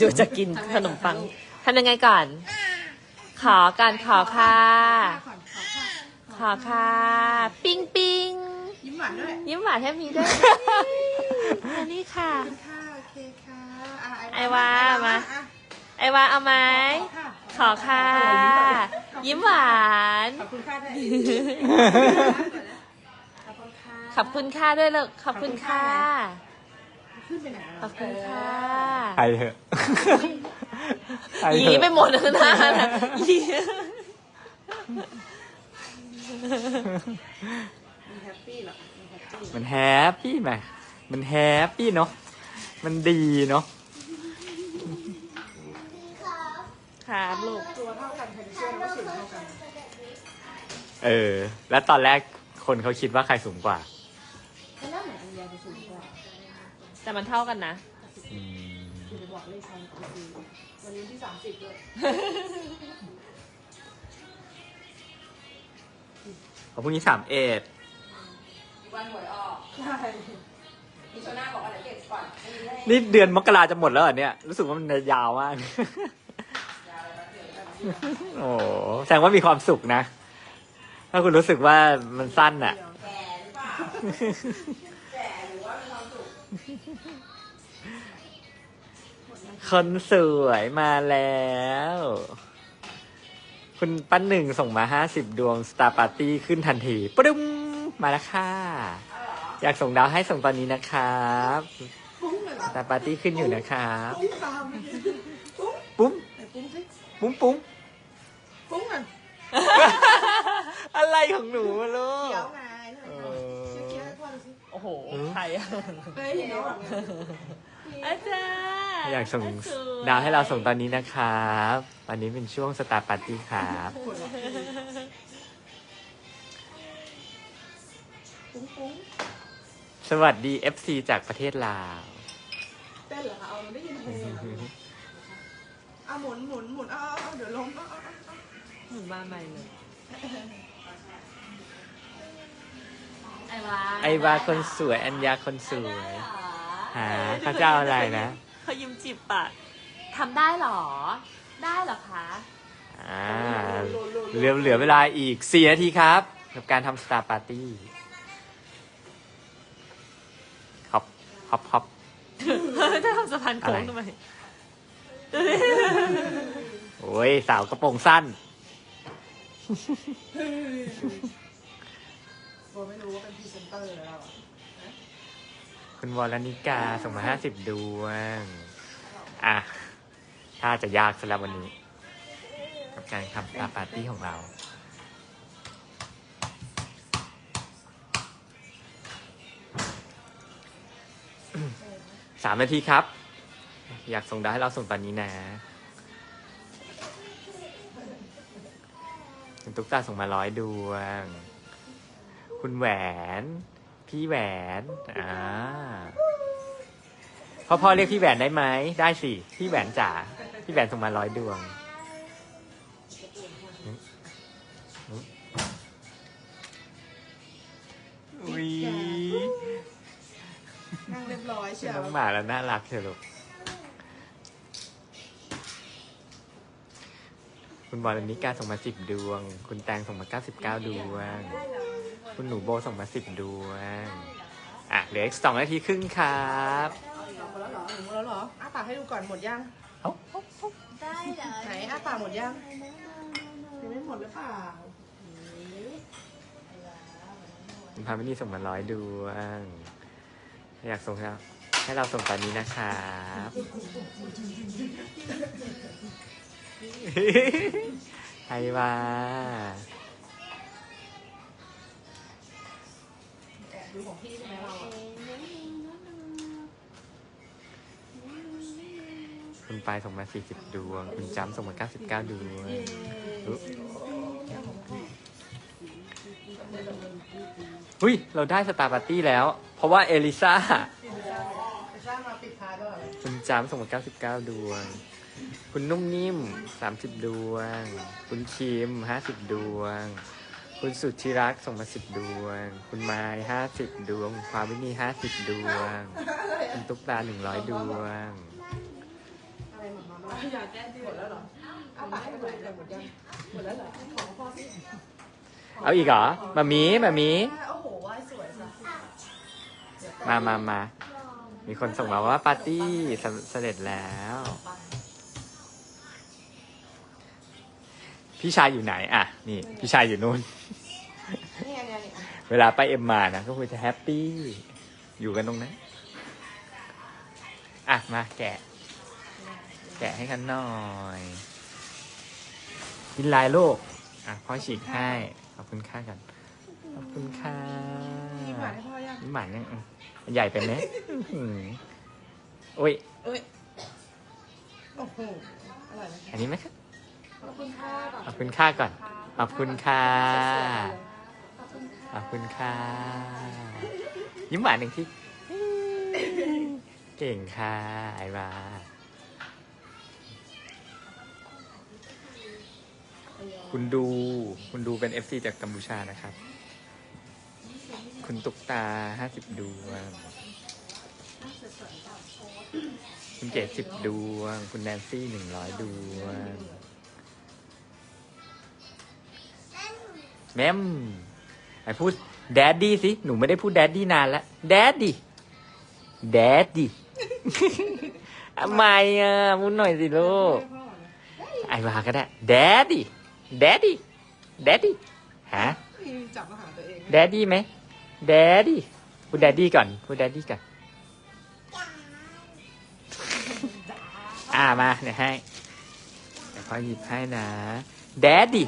ดูจะกินขนมปังทำยังไงก่อน ขอการขอค่ะก่อนขอค่ะ ขอค่ะ ปิ้งปิ้งยิ้มหวานด้วย ยิ้มหวานให้มีด้วยอันนี้ค่ะขอบคุณค่ะโอเคค่ะอะไอวามาอะไอวาเอาไหมค่ะขอค่ะ ยิ้มหวาน ขอบคุณค่ะด้วยขอบคุณค่ะขอบคุณค่ะด้วยลูกขอบคุณค่ะ ขึ้นไปไหนขอบคุณค่ะไปเถอะไปยีเถอะไปหมดเลยนะยีมีแฮปปี้เหรอมีแฮปปี้มันแฮปปี้ไหมมันแฮปปี้เนาะมันดีเนาะครับลูก ตัวเท่ากันใครจะเชื่อว่าสูงเท่ากัน เออ แล้วตอนแรกคนเขาคิดว่าใครสูงกว่า แต่มันเท่ากันนะ อืมคือจะบอกเลขทางคือวันนี้ที่สามสิบด้วยเพราะพรุ่งนี้สามเอ็ดวันหวยออกใช่มีโชน่าบอกว่าเดี๋ยวเก็บก่อนไม่มีเลขนี่เดือนมกราจะหมดแล้วเหรอเนี่ย รู้สึกว่ามันยาวมาก ยาวเลยนะเดี๋ยวแบบนี้โอ้โหแสดงว่ามีความสุขนะ ถ้าคุณรู้สึกว่ามันสั้นอะ แก่หรือเปล่า คนสวยมาแล้ว คุณปั้นหนึ่งส่งมาห้าสิบดวงสตาร์ปาร์ตี้ขึ้นทันทีปดึ้มมาแล้วค่ะ อยากส่งดาวให้ส่งตอนนี้นะครับปุ้งเลยเหรอสตาร์ปาร์ตี้ขึ้นอยู่นะครับปุ้งตามปุ้งปุ้มไหนปุ้งสิปุ้มปุ้มปุ้งอะอะไรของหนูอะลูกเขียวไงเอชื่อเขียวอให้พ่อดูสิโอ้โห ใครอะเฮ้ยเห็นแล้วอะอาจารย์ อยากส่งสยดาวให้เราส่งตอนนี้นะครับตอนนี้เป็นช่วงสตาร์ปาร์ตี้ครับปุ้งปุ้งสวัสดี FC จากประเทศลาวเต้นเหรอคะเอาได้ยินเพลงเหรอเอาหมุนหมุนหมุนเอาเอาเอาเดี๋ยวล้มเอาเอาเอาหมุนบ้านใหม่เลยไอวาไอวาคนสวยอัญญาคนสวยหาเขาจะเอาอะไรนะ เขายิ้มจีบปากทำได้เหรอ ได้เหรอคะ อ่าเหลือเหลือเวลาอีก4นาทีครับ กับการทำสตาร์ปาร์ตี้ฮอปฮอปฮอปจะทำสะพานโค้งอะไรทำไมโอ้ยสาวกระโปรงสั้นโบไม่รู้ว่าเป็นพรีเซนเตอร์แล้วอะ คุณวรนิกาส่งมาห้าสิบดวง อะ ถ้าจะยากสำหรับวันนี้ กับการทำตาปาร์ตี้ของเรา สามนาทีครับ อยากส่งดาวให้เราส่งตอนนี้นะคุณตุ๊กตาส่งมาร้อยดวง คุณแหวน พี่แหวน อ่าพ่อพ่อเรียกพี่แหวนได้ไหม ได้สิ พี่แหวนจ๋า พี่แหวนส่งมาร้อยดวง อุ้ยนั่งเรียบร้อยเชียวน้องหมาแล้วน่ารักเชียวลูก คุณบอลนิกาส่งมาสิบดวง คุณแตงส่งมาเก้าสิบเก้าดวง คุณหนูโบส่งมาสิบดวง อะเหลืออีกสองนาทีครึ่งครับหมดแล้วเหรอหนูหมดแล้วเหรออ้าปากให้ดูก่อนหมดยังเอ้าได้เหรอไหนอ้าปากหมดยังยังไม่หมดหรือเปล่าคุณพามินีส่งมาร้อยดวง อยากส่งครับให้เราส่งตอนนี้นะครับไอวา ดูของพี่ใช่ไหมเราอะคุณปายส่งมา 40 ดวง คุณจำส่งมา 99 ดวงอุ๊ยอุ้ย เราได้สตาร์ปาร์ตี้แล้ว เพราะว่าเอลิซ่าสร้างมาปิดท้ายด้วยคุณจำส่งมา99 ดวง คุณนุ่มนิ่ม 30 ดวง คุณคิม 50 ดวง คุณสุดที่รักส่งมา10ดวง คุณไม้50ดวงความวินี50ดวง คุณตุ๊กตา100ดวงหมดมาแล้อยากแก้ดีหมดแล้วเหรอเอาปหมดเลยหมดยังหมดแล้วเหรอของพ่อสิเอาอีกเหรอมามีมามีโอ้โหว่าสวยจ้ะมามามา มีคนส่งมาว่าปาร์ตี้สำเสร็จแล้ว พี่ชายอยู่ไหนอะนี่พี่ชายอยู่นู่น นี่ไงเนี่ยเวลาไปเอ็มมานะก็ควรจะแฮปปี้ อยู่กันตรงนั้น อะ มาแกะ แกะให้กันหน่อย กินลายลูกอะพ่อฉีกให้ ขอบคุณค่ากัน ขอบคุณค่ะมีหวานให้พ่อยังนี่หมันยังอืมมันใหญ่ไปไหมอื้อหือโอ้ย เอ้ย โอ้โห อร่อยไหม อันนี้ไหมครับ ขอบคุณค่ะขอบคุณค่าก่อน ขอบคุณค่ะขอบคุณค่ะ ยิ้มหวานหนึ่งที่ เก่งค่ะ ไอวาคุณดู คุณดูเป็น FC จากกัมพูชานะครับ คุณตุกตาห้าสิบดวง คุณเกดสิบดวง คุณแนนซี่หนึ่งร้อยดวง แมมไอพูดแดดดี้สิ หนูไม่ได้พูดแดดดี้นานแล้วแดดดี้แดดดี้ทำไมอะพูดหน่อยสิลูกพ่อเหรอไอวาก็ได้แดดดี้แดดดี้แดดดี้ฮะจับมาหาตัวเองแดดดี้ไหมแดดดี้พูดแดดดี้ก่อนพูดแดดดี้ก่อนอ่ามาเดี๋ยวให้เดี๋ยวพอหยิบให้นะแดดดี้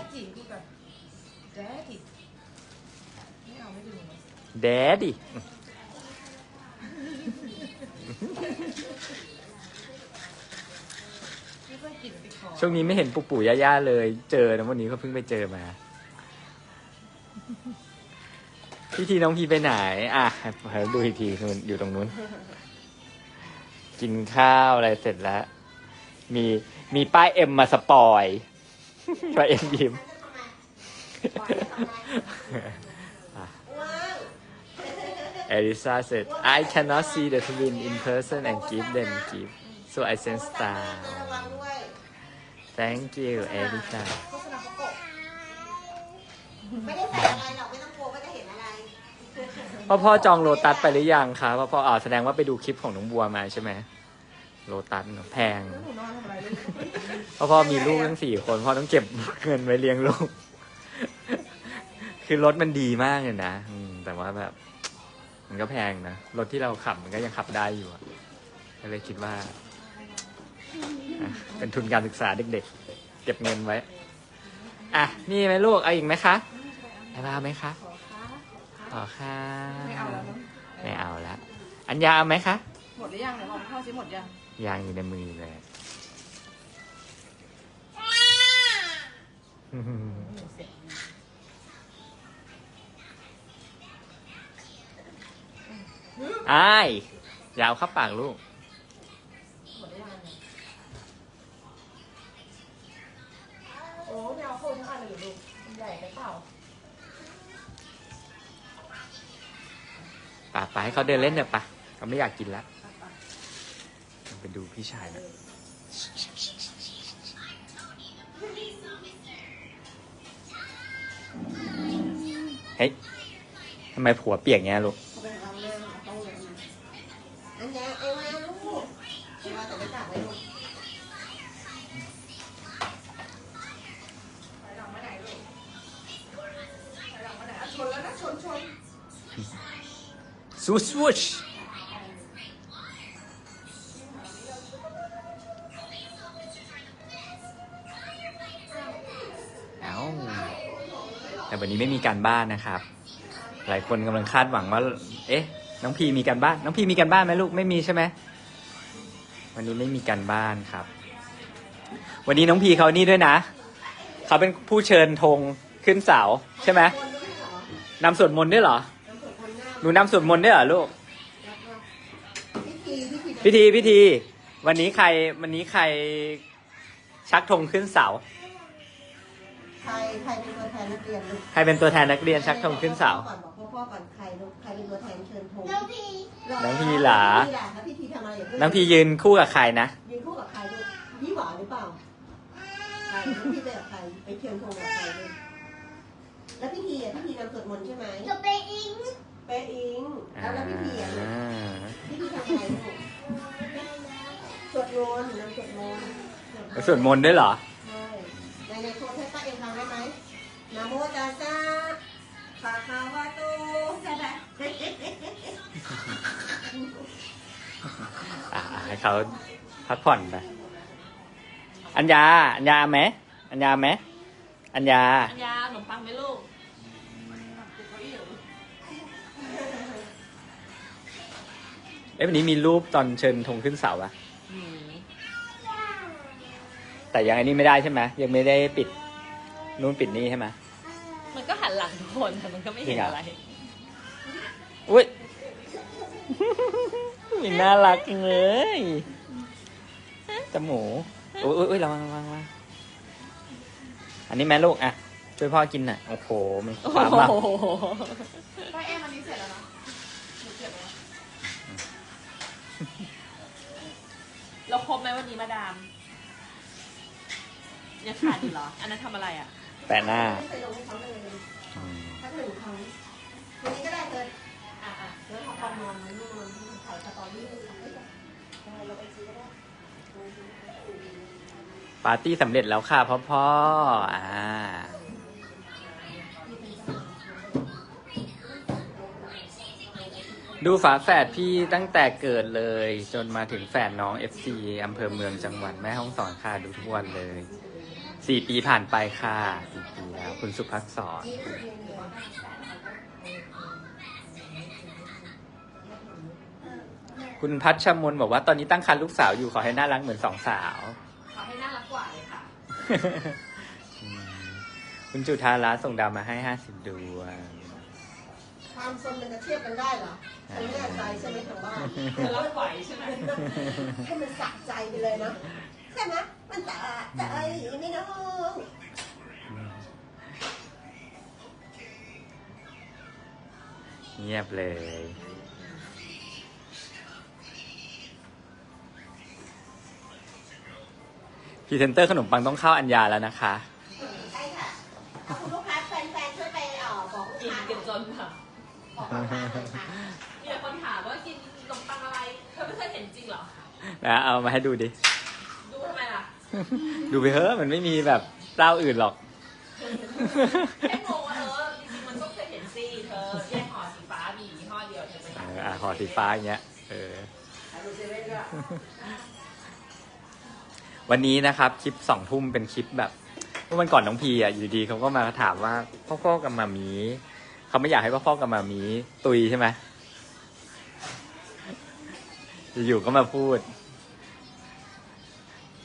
แบบแดดดิไม่เอาไม่ดูเลยแดดดี้ไม่ค่อยกินติดคอช่วงนี้ไม่เห็นปู่ปู่ย่าๆเลย เจอนะวันนี้ก็เพิ่งไปเจอมา พี่ทีน้องพีไปไหน อะให้ดูอีกทีนู่นอยู่ตรงนู้น กินข้าวอะไรเสร็จแล้ว มีมีป้ายเอ็มมาสปอยป้ายเอ็มยิ้ม Elisa said I cannot see the twin in person and give them gift so I sent star Thank you Elisa โฆษณาเขากบไม่ได้ใส่อะไรหรอกไม่ต้องกลัวว่าจะเห็นอะไรพ่อพ่อจองโลตัสไปหรือยังคะพ่อพ่ออ่าแสดงว่าไปดูคลิปของน้องบัวมาใช่ไหมโลตัสเนอะแพงแล้วหนูนอนทำอะไรลูกพ่อพ่อมีลูกทั้งสี่คนพ่อต้องเก็บเงินไว้เลี้ยงลูก คือรถมันดีมากเลยนะอืมแต่ว่าแบบ มันก็แพงนะ รถที่เราขับมันก็ยังขับได้อยู่อะก็เลยคิดว่าอะเป็นทุนการศึกษาเด็กๆ เก็บเงินไว้ อะ นี่ไหมลูก เอาอีกไหมคะเอามาไหมคะขอค่ะ ไม่เอาแล้วเนอะไม่เอาละ อัญญาเอาไหมคะ หมดหรือยังเดี๋ยวบอกพ่อซิหมดยังยางอยู่ในมือเลย อ้ายอยาวเข้าปากลูกหมดหรือยังโอ้ไม่เอาโคนทั้งอันเลยเหรอลูกมันใหญ่ไปเปล่าป่าไปให้เขาเดินเล่นเถอะปะเขาไม่อยากกินแล้วไปดูพี่ชายนะเฮ้ยทำไมผัวเปียกเงี้ยลูก ซูสวูชเอาแต่วันนี้ไม่มีการบ้านนะครับ หลายคนกำลังคาดหวังว่า เอ๊ะ น้องพีมีการบ้าน น้องพีมีการบ้านไหมลูก ไม่มีใช่ไหม วันนี้ไม่มีการบ้านครับ วันนี้น้องพีเขานี่ด้วยนะ เขาเป็นผู้เชิญธงขึ้นเสาใช่ไหมนำสวดมนต์ด้วยเหรอ หนูนำสวดมนต์ด้วยเหรอลูก พิธีพิธีพิธีพิธี วันนี้ใครวันนี้ใครชักธงขึ้นเสา ใครใครเป็นตัวแทนนักเรียนลูกใครเป็นตัวแทนนักเรียนชักธงขึ้นเสาก่อนบอกพ่อพ่อก่อนใครลูกใครเป็นตัวแทนเชิญธงน้องพีน้องพีหลาน้องพีหลาแล้วพิธีทำอะไรอย่างน้องพียืนคู่กับใครนะ ยืนคู่กับใครลูกพแล้วพี่ไปกับใครไปเชียงคงกับใครเลยแล้วพี่ทีอะพี่ทีนำสวดมนต์ใช่ไหม จะไปอิง เป๊ะอิงแล้วแล้วพี่ทีอะลูกอ่าพี่ทีทำอะไรลูกสวดมนต์นำสวดมนต์แล้วสวดมนต์ด้วยเหรอ ใช่ในในโทรให้ป้าเอ็มฟังได้ไหมนะโมตัสสะภะคะวะโตใช่ไหมอ่าให้เขาพักผ่อนไปอัญญา อัญญาไหม อัญญาไหม อัญญา อัญญาขนมปังไหมลูก เอ้ยวันนี้มีรูปตอนเชิญธงขึ้นเสาอะหนีแต่ยังอันนี้ไม่ได้ใช่ไหมยังไม่ได้ปิดนู่นปิดนี่ใช่ไหมมันก็หันหลังทุกคนแต่มันก็ไม่เห็นอะไร อุ้ยมีน่ารักจังเลยจมูกอุ้ยอุ้ยอุ้ยระวังระวังระวังอันนี้แม่ลูกอะ ช่วยพ่อกินหน่อยโอ้โห มันโอ้ความมากโหป้าเอ็มอันนี้เสร็จแล้วนะ ครบไหมวันนี้มาดามยังขาดอยู่เหรอ อันนั้นทำอะไรอะ แปะหน้าไปลงให้เขาเลยอืมถ้าถึงเขาวันนี้ก็ได้เลยอะอะแล้วพอตอนนอนมันนอนถ่ายสตอรี่ได้เราไปซื้อก็ได้ปาร์ตี้สำเร็จแล้วค่ะพ่อพ่ออ่า ดูฝาแฝดพี่ตั้งแต่เกิดเลย จนมาถึงแฝดน้อง FC อำเภอเมืองจังหวัดแม่ฮ่องสอนค่ะดูทุกวันเลยสี่ปีผ่านไปค่ะสี่ปีแล้วคุณสุภักษรคุณพัชมนบอกว่าตอนนี้ตั้งครรภ์ลูกสาวอยู่ขอให้น่ารักเหมือนสองสาว ขอให้น่ารักกว่าเลยค่ะอืมคุณจุธารัตน์ส่งดาวมาให้ห้าสิบดวง ความสนมันจะเทียบกันได้เหรอฉันแน่ใจใช่ไหมทางบ้านจะรับไหวใช่ไหมให้มันสะใจไปเลยนะใช่ไหมมันสะใจไม่น้องเงียบเลยพรีเซนเตอร์ขนมปังต้องเข้าอัญญาแล้วนะคะ มีแต่คนถามว่ากินขนมปังอะไร เธอไม่เคยเห็นจริงเหรอ นะเอามาให้ดูดิ ดูทำไมล่ะดูไปเถอะมันไม่มีแบบเจ้าอื่นหรอก แค่งงว่าเออจริงๆมันก็เคยเห็นสิเธอแยกห่อสีฟ้ามียี่ห้อเดียวเธอไปเอหาออะห่อสีฟ้าอย่างเงี้ยเออดูเซเว่นด้วยวันนี้นะครับคลิปสองทุ่มเป็นคลิปแบบเมื่อวันก่อนน้องพีอะอยู่ดีๆเขาก็มาถามว่าพ่อพ่อกับมามี เขาไม่อยากให้พ่อพ่อกับมามีตุยใช่ไหมอยู่ก็มาพูด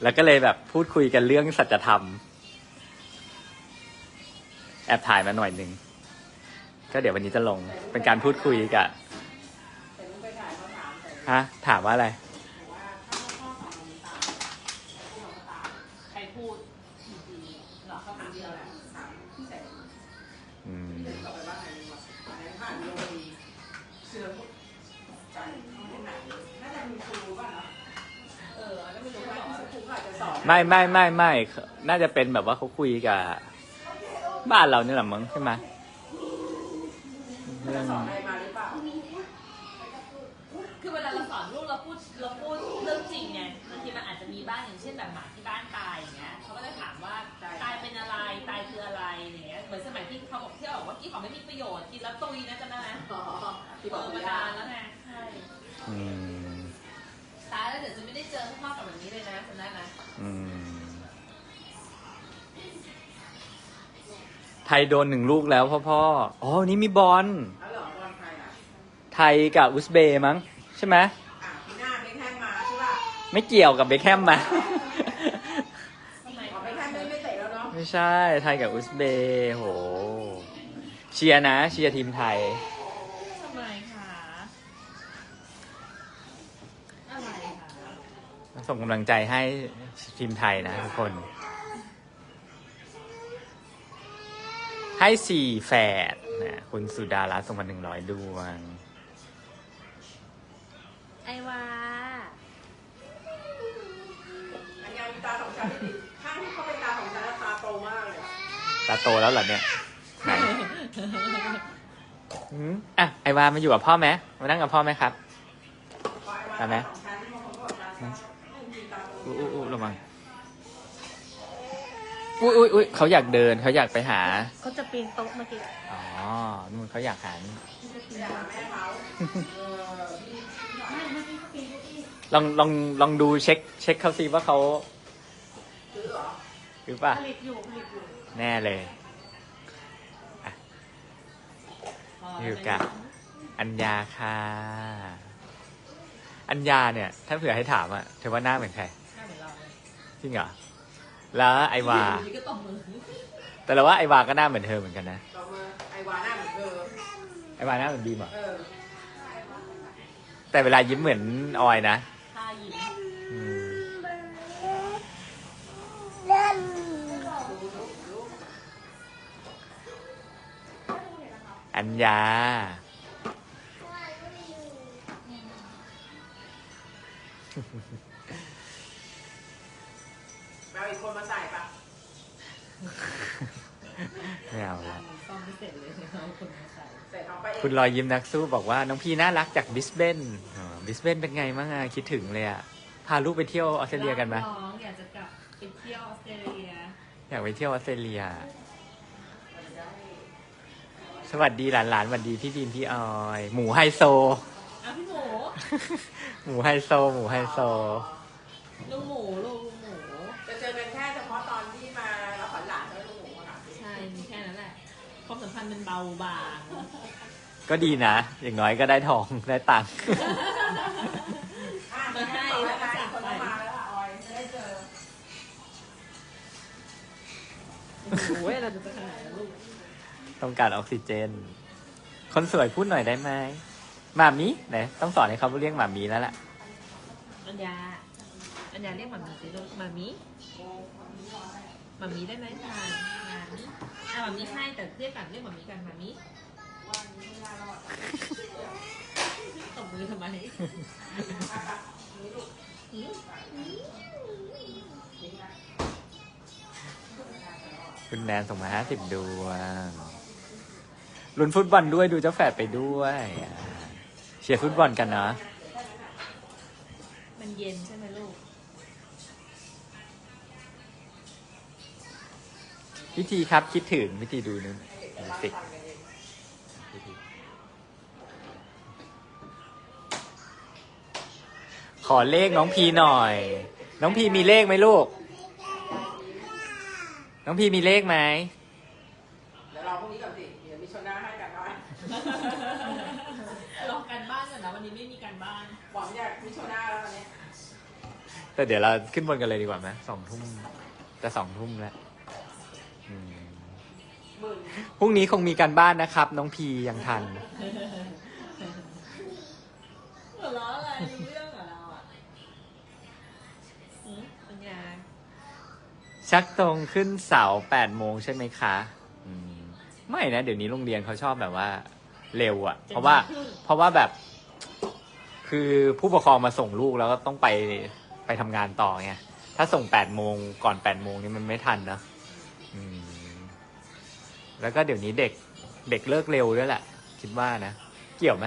แล้วก็เลยแบบพูดคุยกันเรื่องสัจธรรม แอบถ่ายมาหน่อยหนึ่ง ก็เดี๋ยววันนี้จะลงเป็นการพูดคุยกับฮะ ถามว่าอะไร ไม่ไม่ไม่ไม่น่าจะเป็นแบบว่าเขาคุยกับ บ้านเราเนี่ยแหละมั้งใช่ไหมเรื่องสอนอะไรมาหรือเปล่า คือเวลาเราสอนลูกเราพูดเราพูดเรื่องจริงไงบางทีมันอาจจะมีบ้างอย่างเช่นแบบหมาที่บ้านตายอย่างเงี้ยเขาก็จะถามว่าตายเป็นอะไรตายคืออะไรอย่างเงี้ยเหมือนสมัยที่เขาบอกที่เราบอกว่ากินของไม่มีประโยชน์กินแล้วตุยนะจำได้ไหมอ๋อที่เอบอกอไม่มาได้นานแล้วไงใช่อืมตายแล้วเดี๋ยวจะไม่ได้เจอพ่อกับแบบนี้เลยนะจำได้ไหมอืม ยโดนหนึ่งลูกแล้วพ่อพ่ออ๋อวันนี้มีบอลแล้วเหรอบอลใครอะไทยกับอุซเบย์มั้งใช่ไหมอะพี่หน้าเบคแฮมมาใช่ป่ะไม่เกี่ยวกับเบคแฮมมาทำไมอ๋อเบคแฮมไม่ไม่เตะแล้วเนาะไม่ใช่ไทยกับอุซเบย์โห เชียร์นะ เชียร์ทีมไทย ทำไมคะอะไรคะ ส่งกำลังใจให้ทีมไทยนะทุกคน ให้สี่แฝดนะคุณสุดารัตน์ส่งมาหนึ่งร้อยดวง ไอวาอันยังมีตาสองชั้นที่ข้างที่เขาเป็นตาสองชั้นแล้วตาโตแล้วเหรอเนี่ย ไหนอืมอะ ไอวามาอยู่กับพ่อไหมมานั่งกับพ่อไหมครับตามไหมอุ้ยอุ้ยอุ้ยระวัง อุ้ยอุ้ยอุ้ยเขาอยากเดินเขาอยากไปหา เขาจะปีนโต๊ะเมื่อกี้อ๋อนู่นเขาอยากหาลองลองลองดูเช็ค เช็คเขาซิว่าเขาหรือเปล่าผลิตอยู่ผลิตอยู่แน่เลยอยู่กับอัญญาค่ะ อัญญาเนี่ย ถ้าเผื่อให้ถามอะเธอว่าหน้าเหมือนใครหน้าเหมือนเราเลยจริงเหรอ แล้วไอวาอยู่ดีก็ตบมือแต่เราว่าไอวาก็หน้าเหมือนเธอเหมือนกันนะ ต่อมาไอวาหน้าเหมือนเธอไอวาหน้าเหมือนบีมเหรอเออแต่เวลายิ้มเหมือนออยนะท่ายิ้มอืมอัญญาแม วอีกคนมาใส่ปะไม่เอาละซ่อมไม่เสร็จเลยเอาคนมาใส่ใส่เอาไปเองคุณรอยยิ้มนักสู้บอกว่า น้องพีน่ารักจากบิสเบนอ๋อบิสเบนเป็นไงบ้างอะคิดถึงเลยอะพาลูกไปเที่ยวออสเตรเลียกันไหมน้องอยากจะกลับไปเที่ยวออสเตรเลียอยากไปเที่ยวออสเตรเลีย สวัสดีหลานๆสวัสดีพี่บีมพี่ออย หมูไฮโซ อะพี่หมูหมูไฮโซ หมูไฮโซ ลุงหมูลุงหมู มสัมพันธ์มันเบาบาง ก็ดีนะ อย่างน้อยก็ได้ทองได้ตังค์ อะมาให้แล้วนะอีกคนต้องมาแล้วค่ะออยจะได้เจอ โอ้โหเราจะขนาดนั้นลูกต้องการออกซิเจน คนสวยพูดหน่อยได้ไหมหมามีไหนต้องสอนให้เขาเรียกหมามีแล้วล่ะ อัญญาอัญญาเรียกหมามีสิลูกหมามีห มามีได้ไหมทานหมามีอะหมามีให้แต่เรียกกันเรียกหมามีกันหมามีตบมือทำไมหืมคุณแนนส่งมาห้าสิบดวงลุ้นฟุตบอลด้วยดูเจ้าแฝดไปด้วยอ่าเชียร์ฟุตบอลกันเนาะมันเย็นใช่ไหมลูก พิธีครับคิดถึงพิธีดูนู้นดูสิพิธีขอเลขน้องพีหน่อย น้องพีมีเลขไหมลูก น้องพีมีเลขไหมเดี๋ยวรอพรุ่งนี้ก่อนสิเดี๋ยวมีชนหน้าให้กันว่าลองกันบ้านก่อนนะวันนี้ไม่มีการบ้านหวังอยากมีชนหน้าแล้วตอนนี้แต่เดี๋ยวเราขึ้นบนกันเลยดีกว่าไหมสองทุ่มจะสองทุ่มแล้วอืมหมื่น พรุ่งนี้คงมีการบ้านนะครับ น้องพียังทัน หัวเราะอะไรรู้เรื่องเหรอเราอะหืมปัญญาชักตรงขึ้นเสาแปดโมงใช่ไหมคะอืมไม่นะ เดี๋ยวนี้โรงเรียนเขาชอบแบบว่า เร็วอะเพราะว่า เพราะว่าแบบ คือผู้ปกครองมาส่งลูกแล้วก็ต้องไปไปทำงานต่อไง ถ้าส่งแปดโมงก่อนแปดโมงนี่มันไม่ทันนะ แล้วก็เดี๋ยวนี้เด็กเด็กเลิกเร็วด้วยแหละ คิดว่านะ เกี่ยวไหม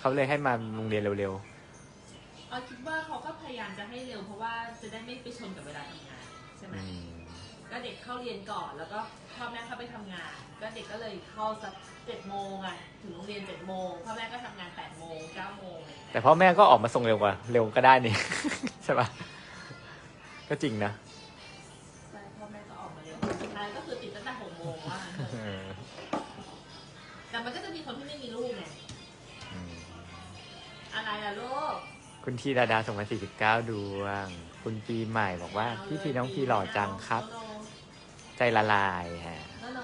เขาเลยให้มาโรงเรียนเร็วเอาคิดว่าเขาก็พยายามจะให้เร็วเพราะว่าจะได้ไม่ไปชนกับเวลาทำงานใช่ๆไหม อืมก็เด็กเข้าเรียนก่อนแล้วก็พ่อแม่เข้าไปทำงาน ก็เด็กก็เลยเข้าสักเจ็ดโมงอะถึงโรงเรียนเจ็ดโมงพ่อแม่ก็ทำงานแปดโมงเก้าโมงอะไรอย่างเงี้ยแต่พ่อแม่ก็ออกมาส่งเร็วกว่า เร็วก็ได้นี่ ใช่ปะก็จริงนะ อะไรล่ะลูกคุณทีดาดาส่งมา49 ดวง คุณปีใหม่บอกว่า พี่ทีน้องพีหล่อจังครับ ใจละลายฮะ ฮัลโหล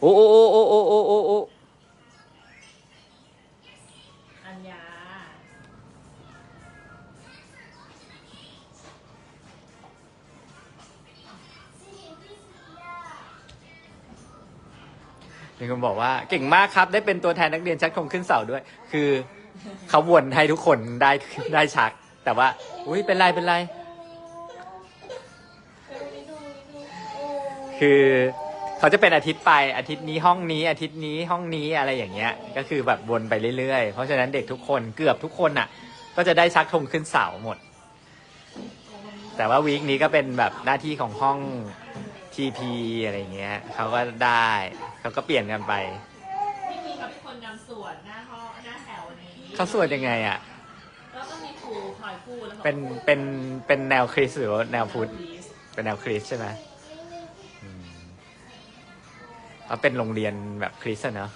โอ้โอ้โอ้โอ้โอ้โอ้โอ้โอ้อัญญามีคนบอกว่าเก่งมากครับ ได้เป็นตัวแทนนักเรียนชักธงขึ้นเสาด้วย คือ เขาวนให้ทุกคนได้ได้ชักแต่ว่า อุ้ยเป็นไรเป็นไร คือเขาจะเป็นอาทิตย์ไปอาทิตย์นี้ห้องนี้ อาทิตย์นี้ห้องนี้อะไรอย่างเงี้ย ก็คือแบบวนไปเรื่อยๆ เพราะฉะนั้นเด็กทุกคนเกือบทุกคนอะ ก็จะได้ชักธงขึ้นเสาหมด แต่ว่าวีคนี้ก็เป็นแบบหน้าที่ของห้อง TP อะไรเงี้ยเขาก็ได้เขาก็เปลี่ยนกันไป พี่มีกับคนนำสวดหน้าห้องหน้าแถวนี้ เขาสวดยังไงอะ แล้วก็มีครูคอยพูดแล้วก็เป็น เป็น เป็นแนวคริสต์หรือว่าแนวพุทธ เป็นแนวคริสต์ใช่ไหมอืมแล้วเป็นโรงเรียนแบบคริสต์อะเนอะ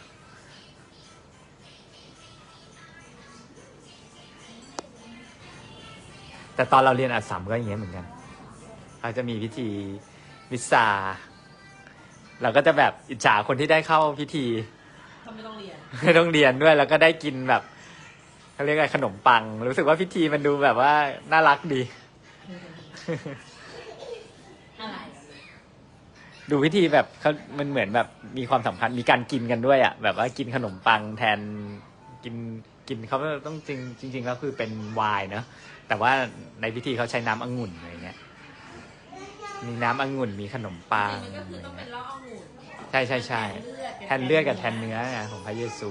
แต่ตอนเราเรียนอัสสัมก็อย่างเงี้ยเหมือนกันเขาจะมีพิธีวิสาเราก็จะแบบอิจฉาคนที่ได้เข้าพิธี เขาไม่ต้องเรียน ไม่ต้องเรียนด้วยแล้วก็ได้กินแบบ เขาเรียกอะไรขนมปัง รู้สึกว่าพิธีมันดูแบบว่าน่ารักดี อะไรดูพิธีแบบเขามันเหมือนแบบมีความสำคัญมีการกินกันด้วยอะ แบบว่ากินขนมปังแทนกินกินเขาต้องจริงจริงๆแล้วคือเป็นไวน์เนอะแต่ว่าในพิธีเขาใช้น้ำองุ่นอะไรเงี้ย มีน้ำองุ่นมีขนมปังมันก็คือต้องเป็นเหล้าองุ่นใช่ใช่ใช่เลือดแทนเลือดกับแทนเนื้อไงของพระเยซู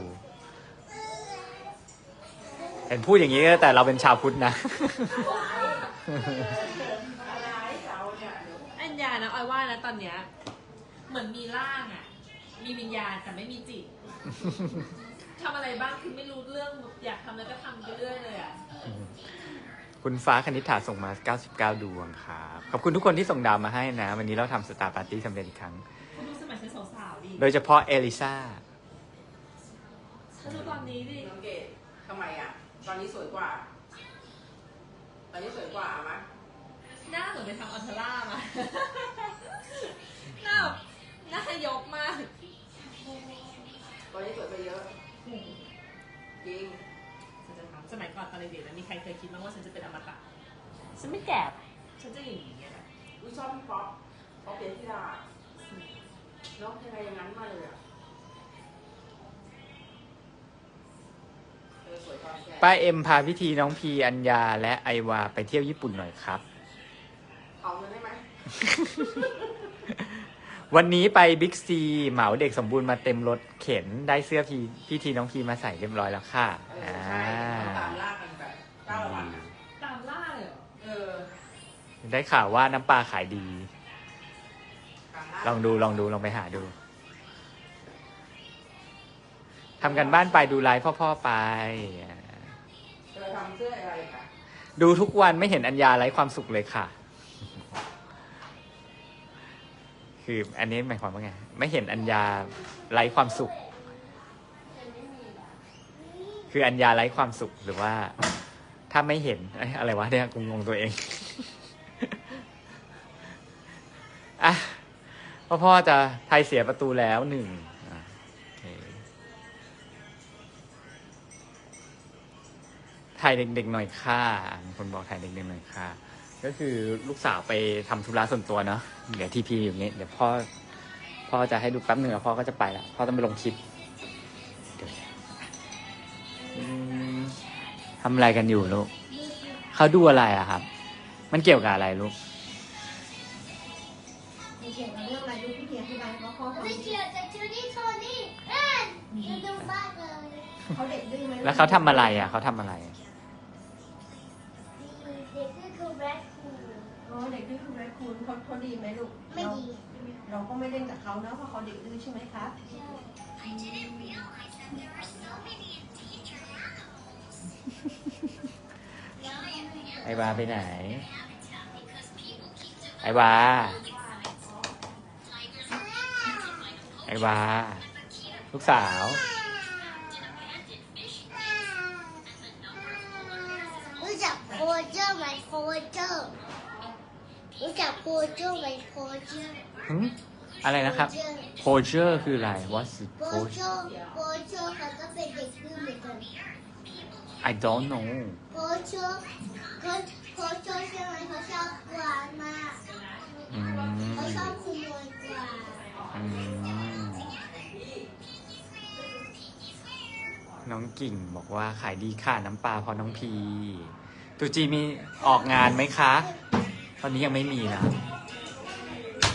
เห็นพูดอย่างนี้แต่เราเป็นชาวพุทธนะ อัญญานะออยว่านะตอนเนี้ย เหมือนมีร่างอะ มีวิญญาณแต่ไม่มีจิตทำอะไรบ้างคือไม่รู้เรื่องอยากทำแล้วก็ทำไปเรื่อยเลยอะคุณฟ้าคณิษฐาส่งมา 99 ดวงครับ ขอบคุณทุกคนที่ส่งดาวมาให้นะ วันนี้เราทำสตาร์ปาร์ตี้สำเร็จอีกครั้ง คุณดูสมัยฉันสาวๆดิโดยเฉพาะเอลิซาฉันดูตอนนี้ดิ น้องเกดทำไมอะ ตอนนี้สวยกว่า ตอนนี้สวยกว่าเอาไหมหน้าเหมือนไปทำอัลเทอร่ามา หน้าแบบหน้ายกมากตอนนี้สวยไปเยอะจริงฉันจะทำสมัยก่อนตอนเด็กๆนะมีใครเคยคิดบ้างว่าฉันจะเป็นอมตะ ฉันไม่แก่ฉันจะอย่างนี้แบบอุ้ยชอบพี่ป๊อปป๊อปเดนทิดาเนาะยังไงอย่างนั้นมาเลยอะเออสวยตอนแก่ ป้าเอ็มพาพิธีน้องพีอัญญาและไอวาไปเที่ยวญี่ปุ่นหน่อยครับ เอาเงินได้ไหม วันนี้ไปบิ๊กซีเหมาเด็กสมบูรณ์มาเต็มรถเข็นได้เสื้อพีพิธีน้องพีมาใส่เรียบร้อยแล้วค่ะเอออ่าใช่เขาตามล่ากันแบบเจ้าละวันอะตามล่าเลยเหรอเออได้ข่าวว่าน้ำปลาขายดี ตามล่า ลองดูลองดูลองไปหาดูำกันบ้านไปดูไลฟ์พ่อๆไปเธอทำเสื้ออะไรกันดูทุกวันไม่เห็นอัญญาไร้ความสุขเลยค่ะ คืออันนี้หมายความว่าไง ไม่เห็นอัญญาไร้ความสุข คืออัญญาไร้ความสุขหรือว่า ถ้าไม่เห็นเอ้ยอะไรวะเนี่ยกูงงตัวเอง อะพ่อพ่อจะไทยเสียประตูแล้วหนึ่ง ถ่ายเด็กๆหน่อยค่ะมีคนบอกถ่ายเด็กๆหน่อยค่ะ ก็คือลูกสาวไปทำธุระส่วนตัวเนาะเดี๋ยวทีพีอยู่นี้เดี๋ยวพ่อพ่อจะให้ดูแป๊บหนึ่งแล้วพ่อก็จะไปแล้วพ่อต้องไปลงคลิปเดี๋ยวอืมทำอะไรกันอยู่ลูกเขาดูอะไรอะครับ มันเกี่ยวกับอะไรลูกมีเกี่ยวกับเรื่องอะไรดูพี่เทียนที่บ้านเขาเขาไม่เกี่ยวกับจูดี้โทนี่เอ็นจะดูบ้านเลยเขาเด็กดื้อไหมแล้วเขาทำอะไรอะเขาทำอะไรเด็กก็คือแร็คคูน อ๋อเด็กดื้อคือแม่คุณเขาเขาดีไหมลูกไม่ดีเราเราก็ไม่เล่นกับเขานะเพราะเขาเด็กดื้อใช่ไหมครับไอวาไปไหน ไอวาไอวาลูกสาวรู้จักโคเจอร์ไหมโคเจอร์ รู้จักโคเจอร์ไหมโคเจอร์หึอะไรนะครับโพเจอร์คืออะไร What's it โค poacher เจอร์โคเจอร์เขาก็เป็นเด็กดื้อเหมือนกัน I don't know โคเจอร์เขาโคเจอร์ใช่ไหมเขาชอบกวางมากอืมเขาชอบขโมยกวางอืมน้องกิ่งบอกว่าขายดีค่ะน้ำปลาเพอน้องพี ตูจีมีออกงานไหมคะ ตอนนี้ยังไม่มีนะ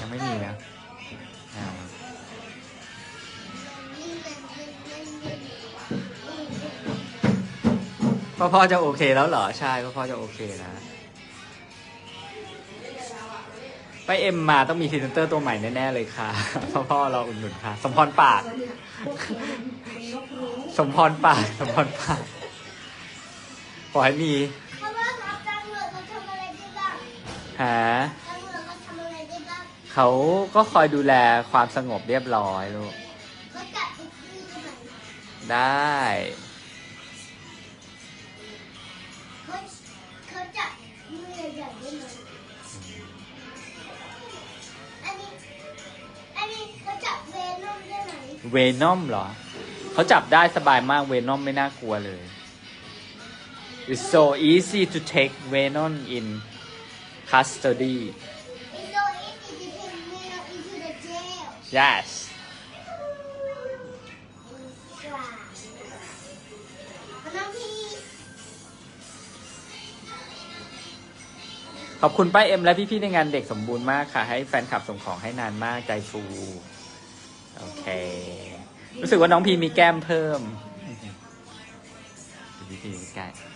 ยังไม่มีนะพ่อพ่อจะโอเคแล้วเหรอ ใช่พ่อพ่อจะโอเคนะ ไปเอ็มมาต้องมีพรีเซนเตอร์ตัวใหม่แน่ ๆ เลยค่ะ พ่อพ่อเราอุดหนุนค่ะ สมพรปาก สมพรปาก สมพรปาก ขอให้มี หาตำรวจเขาทำอะไรได้บ้างเขาก็คอยดูแลความสงบเรียบร้อยลูกเขาจับทุกที่ทำไมได้เขาเขาจับมือใหญ่ๆได้ไหมอันนี้อันนี้เขาจับเวนอมได้ไหมเวนอมเหรอ เขาจับได้สบายมากเวนอมไม่น่ากลัวเลย It's so easy to take Venom in custody yes ขอบคุณป้าเอ็มและพี่ๆในงานเด็กสมบูรณ์มากค่ะ ให้แฟนคลับส่งของให้นานมากใจฟู โอเค รู้สึกว่าน้องพีมีแก้มเพิ่มพี่พีใกล้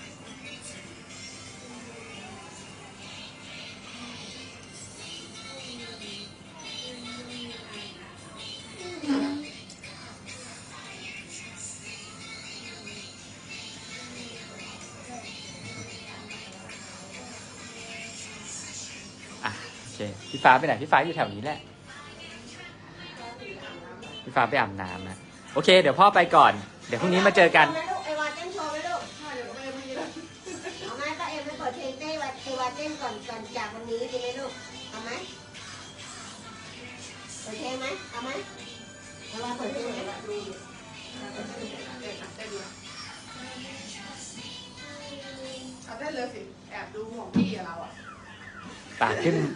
เค พี่ฟ้าไปไหน พี่ฟ้าอยู่แถวนี้แหละ พี่ฟ้าไปอาบน้ำนะโอเค เดี๋ยวพ่อไปก่อน เดี๋ยวพรุ่งนี้มาเจอกัน ไอวาเต้นโชว์ไหมลูกใช่เดี๋ยวไปมีแล้วเอาไหมป้าเอ็มไม่เปิดเพลงเต้วาไอวาเต้นก่อนก่อนจากวันนี้ดีไหมลูกเอาไหมเปิดเพลงไหมเอาไหมไอวาเปิดเพลงไหมดูเต้นเต้นเลยเอาเต้นเลยสิ แอบดูของพี่อะเราอะป่าขึ้นเ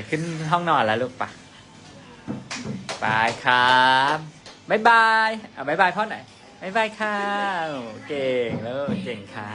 ดี๋ยวขึ้นห้องนอนแล้วลูกป่ะบายครับบายบายอะบายบายพ่อหน่อยบายบายค่ะเก่งแล้วเก่งค่ะ